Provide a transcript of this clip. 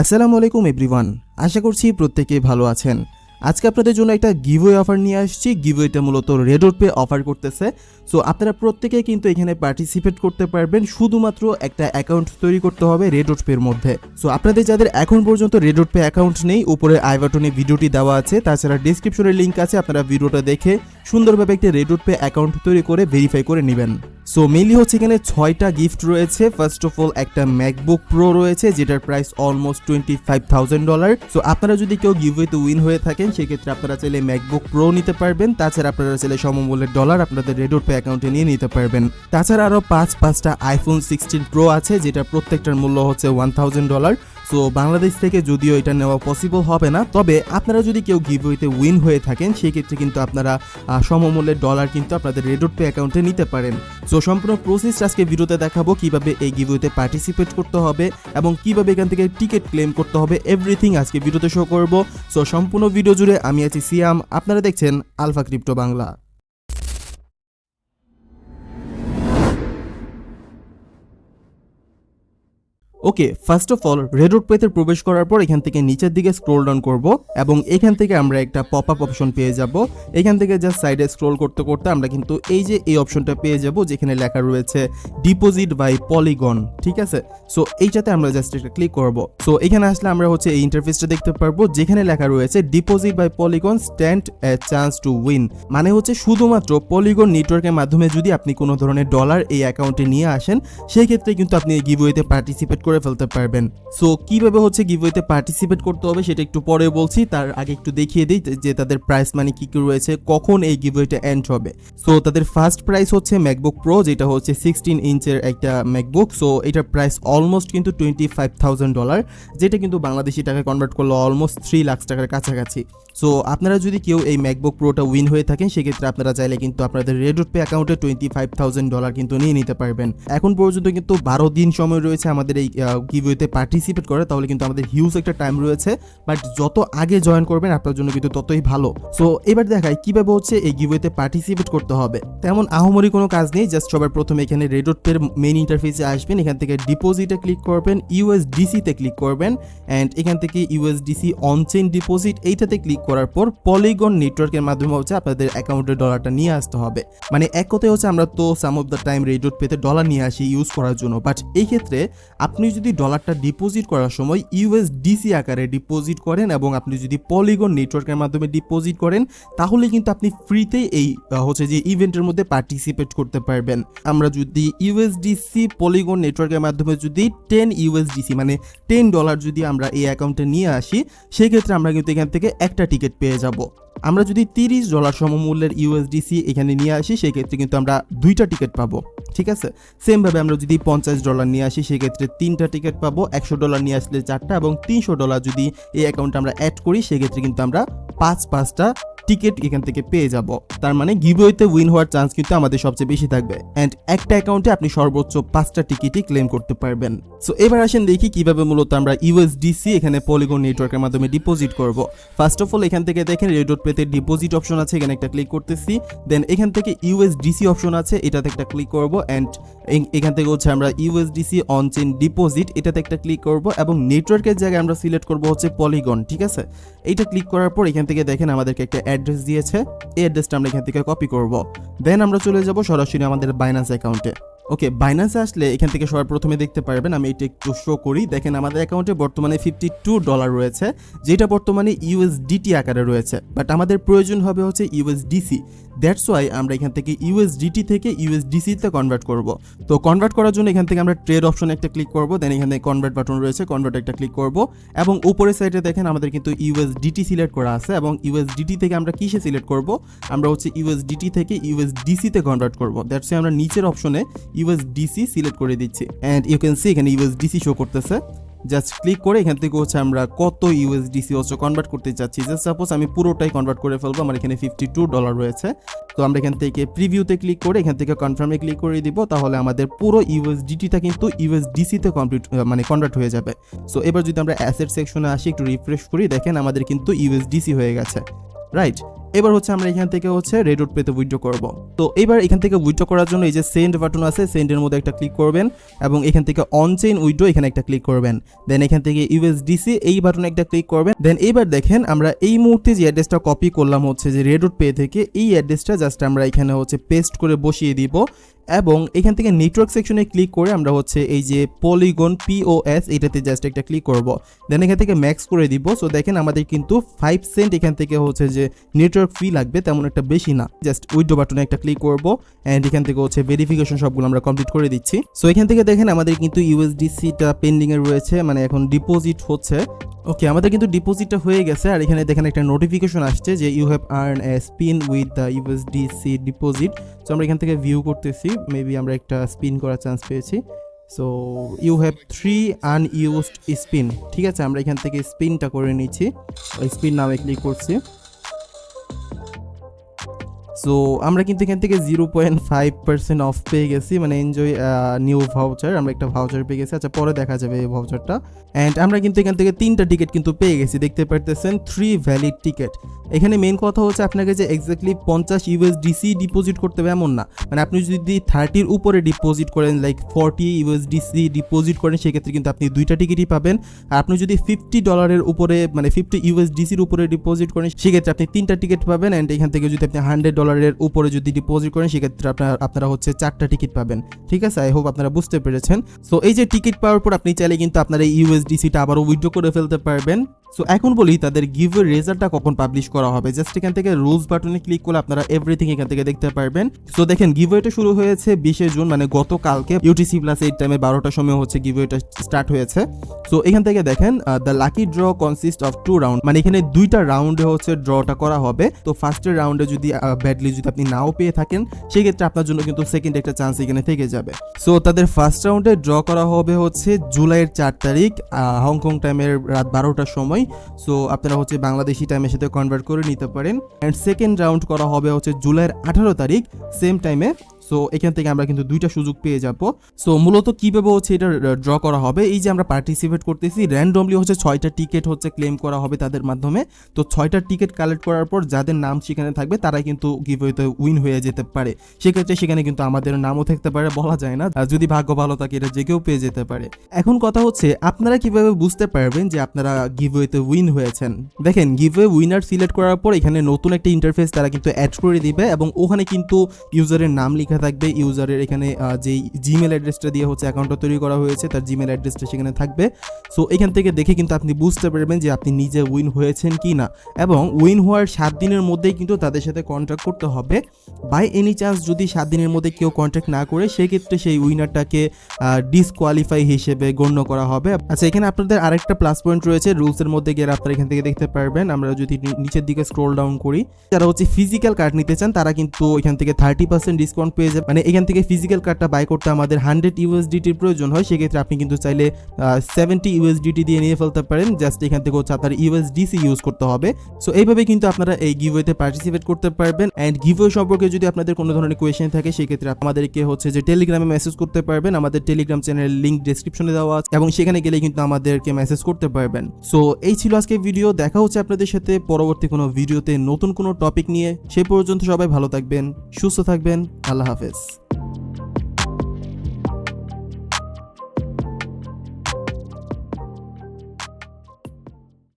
আসসালামু আলাইকুম, এভরিওয়ান। আশা করছি প্রত্যেকে ভালো আছেন। আজকে আপনাদের জন্য একটা গিভওয়ে অফার নিয়ে আসছি। গিভওয়েটা মূলত রেডোট পে অফার করতেছে। সো আপনারা প্রত্যেকে কিন্তু এখানে পার্টিসিপেট করতে পারবেন। শুধুমাত্র একটা অ্যাকাউন্ট তৈরি করতে হবে রেডোট পের মধ্যে। সো আপনাদের যাদের এখন পর্যন্ত রেডোট পে অ্যাকাউন্ট নেই, উপরে আই বাটনে ভিডিওটি দেওয়া আছে, তাছাড়া ডিসক্রিপশনে লিঙ্ক আছে, আপনারা ভিডিওটা দেখে সুন্দরভাবে একটি রেডোট পে অ্যাকাউন্ট তৈরি করে ভেরিফাই করে নেবেন। সো মেনলি হচ্ছে এখানে ছয়টা গিফট রয়েছে। ফার্স্ট অফ অল একটা ম্যাকবুক প্রো রয়েছে, যেটার price almost twenty five thousand dollar so আপনারা যদি কেউ গিভওয়েতে উইন হয়ে থাকেন, সেক্ষেত্রে আপনারা চাইলে ম্যাকবুক প্রো নিতে পারবেন। তাছাড়া আপনারা চাইলে সমমূল্যের ডলার আপনাদের রেডোট পে অ্যাকাউন্টে নিয়ে নিতে পারবেন। তাছাড়া আরও পাঁচ, পাঁচটা আইফোন সিক্সটিন প্রো আছে, যেটা প্রত্যেকটার মূল্য হচ্ছে one thousand dollar so Bangladesh থেকে যদিও এটা নেওয়া পসিবল হবে না, তবে আপনারা যদি কেউ গিভওয়েতে উইন হয়ে থাকেন, সেক্ষেত্রে কিন্তু আপনারা সমমূল্যের ডলার কিন্তু আপনাদের রেডোট পে অ্যাকাউন্টে নিতে পারেন। সো সম্পূর্ণ প্রসেস আজকে ভিডিওতে দেখাবো কীভাবে এই গিভওয়েতে পার্টিসিপেট করতে হবে এবং কীভাবে এখান থেকে টিকিট ক্লেম করতে হবে এভরিথিং আজকে ভিডিওতে শো করব। সো সম্পূর্ণ ভিডিও জুড়ে আমি আছি সিয়াম, আপনারা দেখছেন Alpha Crypto Bangla okay first of all রেডোট পেতে প্রবেশ করার পর এখান থেকে নিচের দিকে স্ক্রোল ডাউন করব এবং এখান থেকে আমরা একটা পপ আপ অপশন পেয়ে যাব। এখান থেকে জাস্ট সাইডে স্ক্রোল করতে করতে আমরা কিন্তু এই যে এই অপশনটা পেয়ে যাব যেখানে লেখা রয়েছে ডিপোজিট বাই পলিগন ঠিক আছে? সো এইটাতে আমরা জাস্ট একটা ক্লিক করব। সো এখানে আসলে আমরা হচ্ছে এই ইন্টারফেসটা দেখতে পারব যেখানে লেখা রয়েছে deposit by Polygon stand a chance to win মানে হচ্ছে শুধুমাত্র পলিগন নেটওয়ার্কের মাধ্যমে যদি আপনি কোনো ধরনের ডলার এই অ্যাকাউন্টে নিয়ে আসেন, সেই ক্ষেত্রে কিন্তু আপনি এই গিভওয়েতে পার্টিসিপেট করে ফেলতে পারবেন। সো কীভাবে হচ্ছে গিভওয়েতে পার্টিসিপেট করতে হবে সেটা একটু পরে বলছি, তার আগে একটু দেখিয়ে দিই যে তাদের প্রাইস মানে কি কি রয়েছে, কখন এই গিভওয়েটা এন্ড হবে। সো তাদের ফার্স্ট প্রাইস হচ্ছে ম্যাকবুক প্রো যেটা হচ্ছে সিক্সটিন ইঞ্চের একটা ম্যাকবুক সো এটার প্রাইস অলমোস্ট কিন্তু টোয়েন্টি ফাইভ থাউজেন্ড ডলার যেটা কিন্তু বাংলাদেশি টাকায় কনভার্ট করলে অলমোস্ট থ্রি লাখ টাকার কাছাকাছি। সো আপনারা যদি কেউ এই ম্যাকবুক প্রোটা উইন হয়ে থাকেন, সেক্ষেত্রে আপনারা চাইলে কিন্তু আপনাদের রেডোট পে অ্যাকাউন্টে টোয়েন্টি ফাইভ থাউজেন্ড ডলার কিন্তু নিয়ে নিতে পারবেন। এখন পর্যন্ত কিন্তু বারো দিন সময় রয়েছে আমাদের এই গিভওয়েতে পার্টিসিপেট করে, তাহলে কিন্তু আমাদের হিউজ একটা টাইম রয়েছে। বাট যত আগে জয়েন করবেন, আপনার জন্য কিন্তু ততই ভালো। সো এবার দেখাই, কীভাবে হচ্ছে এই গিভওয়েতে পার্টিসিপেট করতে হবে? তেমন আহমরি কোনো কাজ নেই জাস্ট সবার প্রথমে এখানে রেডোট পের মেইন ইন্টারফেসে আসবেন, এখান থেকে ডিপোজিটে ক্লিক করবেন ইউএসডিসিতে ক্লিক করবেন অ্যান্ড এখান থেকে ইউএসডিসি অনচেইন ডিপোজিট এইটাতে ক্লিক করার পর পলিগন নেটওয়ার্কের মাধ্যমে হচ্ছে আপনাদের অ্যাকাউন্টের ডলারটা নিয়ে আসতে হবে। মানে এক কথায় হচ্ছে আমরা তো সাম অফ দ্য টাইম রেডোট পেতে ডলার নিয়ে আসি ইউজ করার জন্য। বাট এই ক্ষেত্রে আপনি যদি ডলারটা ডিপোজিট করার সময় ইউএসডিসি আকারে ডিপোজিট করেন এবং আপনি যদি পলিগন নেটওয়ার্কের মাধ্যমে ডিপোজিট করেন, তাহলে কিন্তু আপনি ফ্রিতে এই হচ্ছে যে ইভেন্টের মধ্যে পার্টিসিপেট করতে পারবেন। আমরা যদি ইউএসডিসি পলিগন নেটওয়ার্কের মাধ্যমে যদি টেন ইউএসডিসি মানে টেন ডলার যদি আমরা এই অ্যাকাউন্টে নিয়ে আসি, সেক্ষেত্রে আমরা কিন্তু এখান থেকে একটা টিকিট পেয়ে যাব। আমরা যদি তিরিশ ডলার সমমূল্যের ইউএসডিসি এখানে নিয়ে আসি, সেক্ষেত্রে কিন্তু আমরা দুইটা টিকিট পাবো, ঠিক আছে? সেমভাবে আমরা যদি পঞ্চাশ ডলার নিয়ে আসি, সেক্ষেত্রে তিনটা টিকিট পাবো, একশো ডলার নিয়ে আসলে চারটা এবং তিনশো ডলার যদি এই অ্যাকাউন্টে আমরা অ্যাড করি, সেক্ষেত্রে কিন্তু আমরা পাঁচ পাঁচটা টিকিট এখান থেকে পেয়ে যাব। তার মানে গিভওয়েতে উইন হওয়ার চান্স কিন্তু আমাদের সবচেয়ে বেশি থাকবে। অ্যান্ড একটা অ্যাকাউন্টে আপনি সর্বোচ্চ পাঁচটা টিকিটই ক্লেম করতে পারবেন। সো এবার আসেন দেখি কীভাবে মূলত আমরা ইউএসডিসি এখানে পলিগন নেটওয়ার্কের মাধ্যমে ডিপোজিট করব। ফার্স্ট অফ অল এখান থেকে দেখেন রেডোট পেতে ডিপোজিট অপশন আছে, এখানে একটা ক্লিক করতেছি। দেন এখান থেকে ইউএসডিসি অপশন আছে, এটাতে একটা ক্লিক করব। অ্যান্ড এখান থেকে হচ্ছে আমরা ইউএসডিসি অন চেন ডিপোজিট এটাতে একটা ক্লিক করব। এবং নেটওয়ার্কের জায়গায় আমরা সিলেক্ট করব হচ্ছে পলিগন ঠিক আছে? এইটা ক্লিক করার পর এখান থেকে দেখেন আমাদেরকে একটা অ্যাড্রেস দিয়েছে এই অ্যাড্রেসটা আমরা এখান থেকে কপি করব। দেন আমরা চলে যাব সরাসরি আমাদের বাইন্যান্স অ্যাকাউন্টে ওকে বাইন্যান্সে আসলে এখান থেকে সবার প্রথমে দেখতে পারবেন, আমি এটা একটু শো করি। দেখেন আমাদের অ্যাকাউন্টে বর্তমানে ফিফটি টু ডলার রয়েছে, যেটা বর্তমানে ইউএসডিটি আকারে রয়েছে। বাট আমাদের প্রয়োজন হবে হচ্ছে ইউএসডিসি দ্যাটস ওয়াই আমরা এখান থেকে ইউএসডিটি থেকে ইউএসডিসিতে কনভার্ট করব। তো কনভার্ট করার জন্য এখান থেকে আমরা ট্রেড অপশনে একটা ক্লিক করব দেন এখানে কনভার্ট বাটন রয়েছে কনভার্ট একটা ক্লিক করব। এবং উপরের সাইডে দেখেন আমাদের কিন্তু ইউএসডিটি সিলেক্ট করা আছে, এবং ইউএসডিটি থেকে আমরা কিসে সিলেক্ট করব? আমরা হচ্ছে ইউএসডিটি থেকে ইউএসডিসিতে কনভার্ট করব। দ্যাটস আমরা নিচের অপশনে ইউএসডিসি সিলেক্ট করে দিচ্ছি। অ্যান্ড ইউ ক্যান সি এখানে ইউএসডিসি শো করতেছে। জাস্ট ক্লিক করে এখান থেকে হচ্ছে আমরা কত ইউএসডিসি হচ্ছে কনভার্ট করতে চাচ্ছি। জাস্ট সাপোজ আমি পুরোটাই কনভার্ট করে ফেলব, আমার এখানে ফিফটি টু ডলার রয়েছে। তো আমরা এখান থেকে প্রিভিউতে ক্লিক করে এখান থেকে কনফার্মে ক্লিক করে দিব, তাহলে আমাদের পুরো ইউএসডিটিটা কিন্তু ইউএসডিসিতে কমপ্লিট মানে কনভার্ট হয়ে যাবে। সো এবার যদি আমরা অ্যাসেট সেকশনে আসি, একটু রিফ্রেশ করি, দেখেন আমাদের কিন্তু ইউএসডিসি হয়ে গেছে। রাইট এবার হচ্ছে আমরা এখান থেকে হচ্ছে রেডুট পেতে উইথড্র করব। তো এবার এখান থেকে উইথড্র করার জন্য এই যে সেন্ড বাটন আছে সেন্ডের মধ্যে একটা ক্লিক করবেন এবং এখান থেকে অন চেইন উইথড্র এখানে একটা ক্লিক করবেন। দেন এখান থেকে ইউএসডিসি এই বাটনে একটা ক্লিক করবেন। দেন এবার দেখেন আমরা এই মুহূর্তে যে অ্যাড্রেসটা কপি করলাম হচ্ছে যে রেডুট পে থেকে, এই অ্যাড্রেসটা জাস্ট আমরা এখানে হচ্ছে পেস্ট করে বসিয়ে দিব। এবং এখান থেকে নেটওয়ার্ক সেকশনে ক্লিক করে আমরা হচ্ছে এই যে পলিগন পিওএস এটাতে জাস্ট একটা ক্লিক করব। দেন এখান থেকে ম্যাক্স করে দিব। সো দেখেন আমাদের কিন্তু ফাইভ সেন্ট এখান থেকে হচ্ছে যে নেটওয়ার্ক ফি লাগবে, তেমন একটা বেশি না। জাস্ট উইডো বাটনে একটা ক্লিক করব অ্যান্ড এখান থেকে হচ্ছে ভেরিফিকেশন সবগুলো আমরা কমপ্লিট করে দিচ্ছি। সো এখান থেকে দেখেন আমাদের কিন্তু ইউএসডিসিটা পেন্ডিংয়ে রয়েছে মানে এখন ডিপোজিট হচ্ছে। ওকে আমাদের কিন্তু ডিপোজিটটা হয়ে গেছে, আর এখানে দেখেন একটা নোটিফিকেশন আসছে যে you have earn a spin with the USDC deposit so আমরা এখান থেকে ভিউ করতেছি মেবি আমরা একটা স্পিন করার চান্স পেয়েছি। So you have three unused spin ঠিক আছে? আমরা এখান থেকে স্পিনটা করে নিচ্ছি স্পিন নামে ক্লিক করছি। সো আমরা কিন্তু এখান থেকে zero point five percent off পেয়ে গেছি মানে এনজয় নিউ ভাউচার আমরা একটা ভাউচার পেয়ে গেছি। আচ্ছা পরে দেখা যাবে এই ভাউচারটা অ্যান্ড আমরা কিন্তু এখান থেকে তিনটা টিকিট কিন্তু পেয়ে গেছি, দেখতে পারতেছেন থ্রি ভ্যালিড টিকিট এখানে মেন কথা হচ্ছে আপনাকে যে এক্স্যাক্টলি পঞ্চাশ ইউএসডিসি ডিপোজিট করতে হবে এমন না। মানে আপনি যদি থার্টির উপরে ডিপোজিট করেন লাইক ফর্টি ইউএসডিসি ডিপোজিট করেন, সেক্ষেত্রে কিন্তু আপনি দুইটা টিকিটই পাবেন। আর আপনি যদি ফিফটি ডলারের উপরে মানে ফিফটি ইউএসডিসির উপরে ডিপোজিট করেন, সেক্ষেত্রে আপনি তিনটা টিকিট পাবেন। অ্যান্ড এখান থেকে যদি আপনি হান্ড্রেড ডলারের উপরে যদি ডিপোজিট করেন, সেক্ষেত্রে আপনার, আপনারা হচ্ছে চারটা টিকিট পাবেন। ঠিক আছে? আই হোপ আপনারা বুঝতে পেরেছেন। সো এই যে টিকিট পাওয়ার পর আপনি চাইলে কিন্তু আপনার এই ইউএসডিসিটা আবারও উইথড্র করে ফেলতে পারবেন। সো এখন বলি তাদের গিভের রেজাল্টটা কখন পাবলিশ করা হবে। জাস্ট এখান থেকে রুলস বাটনে ক্লিক করলে আপনারা এভরিথিং এখান থেকে দেখতে পারবেন। সো দেখেন গিভওয়েটা শুরু হয়েছে বিশে জুন মানে গতকালকে। ইউটিসি প্লাস এইট টাইমে বারোটার সময় হচ্ছে গিভওয়েটা স্টার্ট হয়েছে। সো এখান থেকে দেখেন the lucky draw consist of two round মানে এখানে দুইটা রাউন্ডে হচ্ছে ড্রটা করা হবে। তো ফার্স্টের রাউন্ডে যদি ব্যাডলি যদি আপনি নাও পেয়ে থাকেন, সেক্ষেত্রে আপনার জন্য কিন্তু সেকেন্ড একটা চান্স এখানে থেকে যাবে। সো তাদের ফার্স্ট রাউন্ডে ড্র করা হবে হচ্ছে জুলাইয়ের চার তারিখ হংকং টাইমের রাত বারোটার সময়। সো আপনারা হচ্ছে বাংলাদেশি টাইমের সাথে কনভার্ট করে নিতে পারেন। অ্যান্ড সেকেন্ড রাউন্ড করা হবে হচ্ছে জুলাইয়ের আঠারো তারিখ সেম টাইমে সো এখান থেকে আমরা কিন্তু দুইটা সুযোগ পেয়ে যাব। সো মূলত কীভাবে হচ্ছে এটা ড্র করা হবে? এই যে আমরা পার্টিসিপেট করতেছি র্যান্ডমলি হচ্ছে ছয়টা টিকিট হচ্ছে ক্লেম করা হবে তাদের মাধ্যমে। তো ছয়টা টিকিট কালেক্ট করার পর যাদের নাম সেখানে থাকবে তারা কিন্তু গিভওয়েতে উইন হয়ে যেতে পারে। সেক্ষেত্রে সেখানে কিন্তু আমাদের নামও থাকতে পারে, বলা যায় না। যদি ভাগ্য ভালো থাকে, এটা যে কেউ পেয়ে যেতে পারে। এখন কথা হচ্ছে, আপনারা কীভাবে বুঝতে পারবেন যে আপনারা গিভওয়েতে উইন হয়েছেন? দেখেন গিভওয়ে উইনার সিলেক্ট করার পর এখানে নতুন একটা ইন্টারফেস তারা কিন্তু অ্যাড করে দিবে এবং ওখানে কিন্তু ইউজারের নাম লেখা থাকবে ইউজারের এখানে যেই জিমেল অ্যাড্রেসটা দিয়ে হচ্ছে অ্যাকাউন্টটা তৈরি করা হয়েছে, তার জিমেল অ্যাড্রেসটা সেখানে থাকবে। সো এখান থেকে দেখে কিন্তু আপনি বুঝতে পারবেন যে আপনি নিজে উইন হয়েছেন কি না। এবং উইন হওয়ার সাত দিনের মধ্যেই কিন্তু তাদের সাথে কন্ট্যাক্ট করতে হবে। বাই এনি চান্স যদি সাত দিনের মধ্যে কেউ কন্ট্যাক্ট না করে, সেক্ষেত্রে সেই উইনারটাকে ডিসকোয়ালিফাই হিসেবে গণ্য করা হবে। আচ্ছা এখানে আপনাদের আরেকটা প্লাস পয়েন্ট রয়েছে। রুলসের মধ্যে গিয়ে আপনারা এখান থেকে দেখতে পারবেন। আমরা যদি নিচের দিকে স্ক্রোল ডাউন করি, যারা হচ্ছে ফিজিক্যাল কার্ড নিতে চান, তারা কিন্তু এখান থেকে থার্টি পার্সেন্ট ডিসকাউন্ট পেয়ে যাবে মানে এখান থেকে ফিজিক্যাল কার্ডটা বাই করতে আমাদের হান্ড্রেড ইউএসডিটির প্রয়োজন হয়, সেক্ষেত্রে আপনি কিন্তু চাইলে সেভেন্টি ইউএসডিটি দিয়ে নিয়ে ফেলতে পারেন। জাস্ট এখান থেকে হচ্ছে আপনার ইউএসডিসি ইউজ করতে হবে। সো এইভাবে কিন্তু আপনারা এই গিভওয়েতে পার্টিসিপেট করতে পারবেন। অ্যান্ড গিভওয়ে সম্পর্কে যদি আপনাদের কোনো ধরনের কোয়েশ্চেন থাকে, সেক্ষেত্রে আমাদেরকে হচ্ছে যে টেলিগ্রামে মেসেজ করতে পারবেন। আমাদের টেলিগ্রাম চ্যানেলের লিঙ্ক ডিসক্রিপশনে দেওয়া আছে। এবং সেখানে গেলে কিন্তু আমাদেরকে মেসেজ করতে পারবেন। সো এই ছিল আজকে ভিডিও দেখা হচ্ছে আপনাদের সাথে পরবর্তী কোনো ভিডিওতে নতুন কোনো টপিক নিয়ে। সে পর্যন্ত সবাই ভালো থাকবেন, সুস্থ থাকবেন। আল্লাহ হাফেজ।